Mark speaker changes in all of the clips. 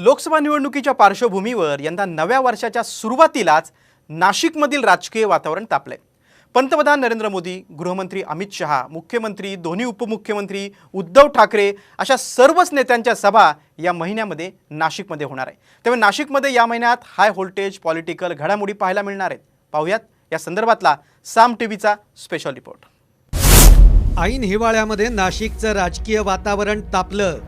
Speaker 1: लोकसभा निवडणुकीच्या पार्श्वभूमीवर यंदा नव्या वर्षाच्या सुरुवातीलाच नाशिकमधील राजकीय वातावरण तापलंय. पंतप्रधान नरेंद्र मोदी गृहमंत्री अमित शहा मुख्यमंत्री दोन्ही उपमुख्यमंत्री उद्धव ठाकरे अशा सर्वच नेत्यांच्या सभा या महिन्यामध्ये नाशिकमध्ये होणार आहे. त्यामुळे नाशिकमध्ये या महिन्यात हाय व्होल्टेज पॉलिटिकल घडामोडी पाहायला मिळणार आहेत. पाहूयात या संदर्भातला साम टीव्हीचा स्पेशल रिपोर्ट
Speaker 2: ऐन हिवाळ्यामध्ये नाशिकचं राजकीय वातावरण तापलं.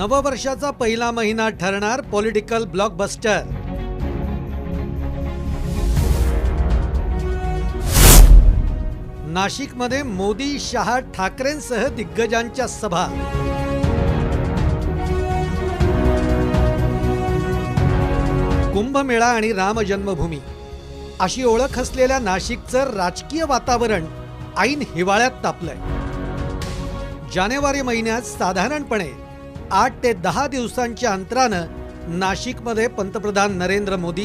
Speaker 2: नववर्षाचा पहिला महिना ठरणार पॉलिटिकल ब्लॉकबस्टर नाशिकमध्ये मोदी शहा ठाकरेंसह दिग्गजांच्या सभा. कुंभमेळा आणि रामजन्मभूमी. अशी ओळख असलेल्या नाशिकचं राजकीय वातावरण ऐन हिवाळ्यात तापलंय. जानेवारी महिन्यात साधारणपणे आठ ते दहा दिवसांच्या अंतरानं नाशिकमध्ये पंतप्रधान नरेंद्र मोदी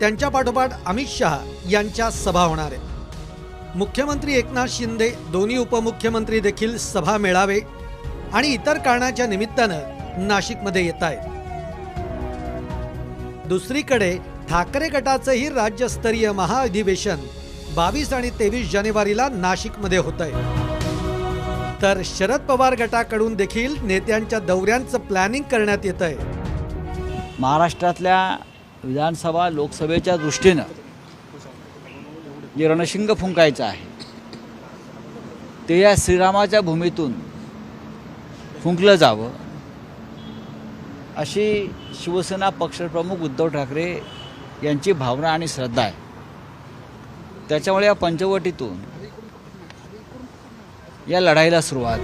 Speaker 2: त्यांच्या पाठोपाठ अमित शहा यांच्या सभा होणार आहेत. मुख्यमंत्री एकनाथ शिंदे दोन्ही उपमुख्यमंत्री देखील सभा मेळावे आणि इतर कारणाच्या निमित्तानं नाशिकमध्ये येत आहेत. दुसरीकडे ठाकरे गटाचंही राज्यस्तरीय महाअधिवेशन बावीस आणि तेवीस जानेवारीला नाशिकमध्ये होत आहे तर शरद पवार गटाकडून देखील नेत्यांच्या दौऱ्यांचं प्लॅनिंग करण्यात येत आहे
Speaker 3: महाराष्ट्रातल्या विधानसभा लोकसभेच्या दृष्टीनं जे रणशिंग फुंकायचं आहे ते या श्रीरामाच्या भूमीतून फुंकलं जावं अशी शिवसेना पक्षप्रमुख उद्धव ठाकरे यांची भावना आणि श्रद्धा आहे. त्याच्यामुळे या पंचवटीतून या लढाईला सुरुवात.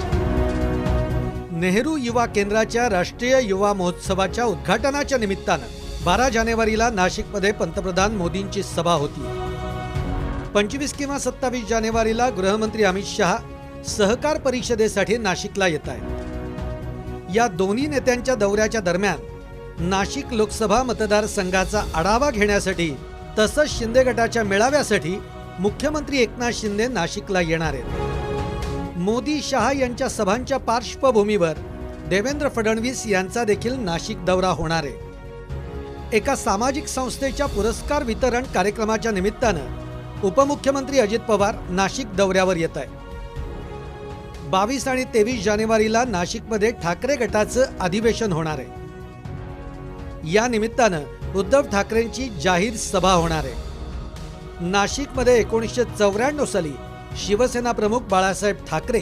Speaker 2: नेहरू युवा केंद्राच्या राष्ट्रीय युवा महोत्सवाच्या उद्घाटनाच्या निमित्तानं बारा जानेवारीला नाशिकमध्ये पंतप्रधान मोदींची सभा होती. पंचवीस किंवा सत्तावीस जानेवारीला गृहमंत्री अमित शहा सहकार परिषदेसाठी नाशिकला येत आहेत या दोन्ही नेत्यांच्या दौऱ्याच्या दरम्यान नाशिक लोकसभा मतदारसंघाचा आढावा घेण्यासाठी तसंच शिंदे गटाच्या मेळाव्यासाठी मुख्यमंत्री एकनाथ शिंदे नाशिकला येणार आहेत. मोदी शहा यांच्या सभांच्या पार्श्वभूमीवर देवेंद्र फडणवीस यांचा देखील नाशिक दौरा होणार आहे. एका सामाजिक संस्थेच्या पुरस्कार वितरण कार्यक्रमाच्या निमित्तानं उपमुख्यमंत्री अजित पवार नाशिक दौऱ्यावर येत आहे बावीस आणि तेवीस जानेवारीला नाशिकमध्ये ठाकरे गटाचं अधिवेशन होणार आहे. या निमित्तानं उद्धव ठाकरेंची जाहीर सभा होणार आहे. नाशिकमध्ये एकोणीसशे चौऱ्याण्णव साली शिवसेना प्रमुख बाळासाहेब ठाकरे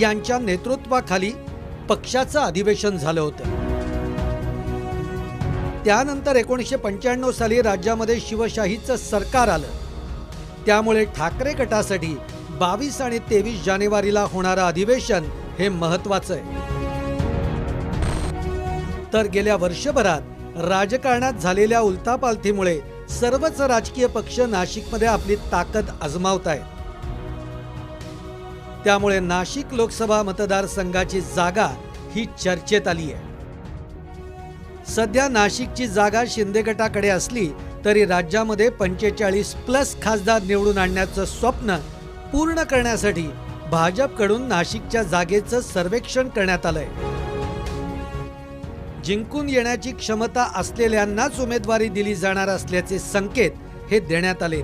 Speaker 2: यांच्या नेतृत्वाखाली पक्षाचं अधिवेशन झालं होतं. त्यानंतर एकोणीसशे पंच्याण्णव साली राज्यामध्ये शिवशाहीचं सरकार आलं. त्यामुळे ठाकरे गटासाठी बावीस आणि तेवीस जानेवारीला होणारं अधिवेशन हे महत्वाचं आहे. तर गेल्या वर्षभरात राजकारणात झालेल्या उलथापालथीमुळे सर्वच राजकीय पक्ष नाशिकमध्ये आपली ताकद आजमावत आहेत त्यामुळे नाशिक लोकसभा मतदारसंघाची जागा ही चर्चेत आली आहे. सध्या नाशिकची जागा शिंदे गटाकडे असली तरी राज्यामध्ये पंचेचाळीस प्लस खासदार निवडून आणण्याचं स्वप्न पूर्ण करण्यासाठी भाजपकडून नाशिकच्या जागेचं सर्वेक्षण करण्यात आलंय. जिंकून येण्याची क्षमता असलेल्यांनाच उमेदवारी दिली जाणार असल्याचे संकेत हे देण्यात आले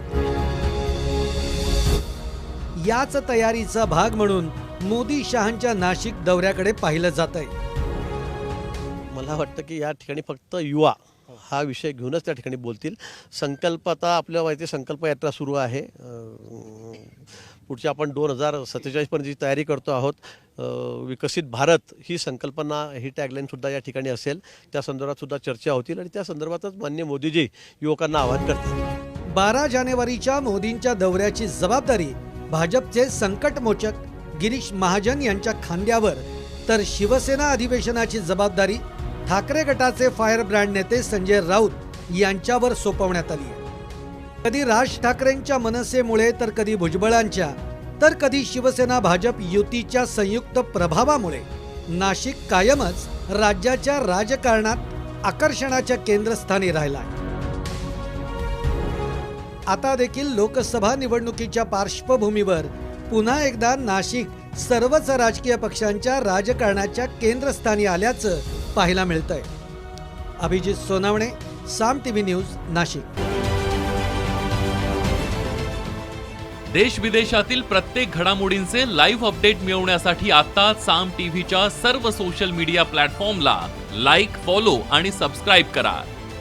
Speaker 2: याच तयारीचा भाग म्हणून मोदी शहांच्या नाशिक दौऱ्याकडे पाहिलं जात आहे
Speaker 4: मला वाटतं की या ठिकाणी फक्त युवा हा विषय घेऊनच त्या ठिकाणी बोलतील. संकल्प आता आपल्याला माहिती संकल्प यात्रा सुरू आहे. पुढच्या आपण दोन हजार सत्तेचाळीसपर्यंत जी तयारी करतो आहोत. विकसित भारत ही संकल्पना ही टॅगलाईनसुद्धा या ठिकाणी असेल. त्या संदर्भात सुद्धा चर्चा होतील आणि त्या संदर्भातच मान्य मोदीजी युवकांना आवाहन करतील.
Speaker 2: बारा जानेवारीच्या मोदींच्या दौऱ्याची जबाबदारी भाजपचे संकटमोचक गिरीश महाजन यांच्या खांद्यावर तर शिवसेना अधिवेशनाची जबाबदारी ठाकरे गटाचे फायर ब्रँड नेते संजय राऊत यांच्यावर सोपवण्यात आली आहे. कधी राज ठाकरेंच्या मनसेमुळे तर कधी भुजबळांच्या तर कधी शिवसेना भाजप युतीच्या संयुक्त प्रभावामुळे नाशिक कायमच राज्याच्या राजकारणात आकर्षणाच्या केंद्रस्थानी राहिला आहे. आता देखील लोकसभा निवडणुकीच्या पार्श्वभूमीवर पुन्हा एकदा नाशिक सर्वच राजकीय पक्षांच्या राजकारणाच्या केंद्रस्थानी आल्याचं पाहायला मिळतंय. Abhijit Sonawane Saam TV news Nashik.
Speaker 5: देश विदेशातील प्रत्येक घडामोडींचे लाईव्ह अपडेट मिळवण्यासाठी आता साम टीव्हीच्या सर्व सोशल मीडिया प्लॅटफॉर्मला लाईक फॉलो आणि सबस्क्राईब करा.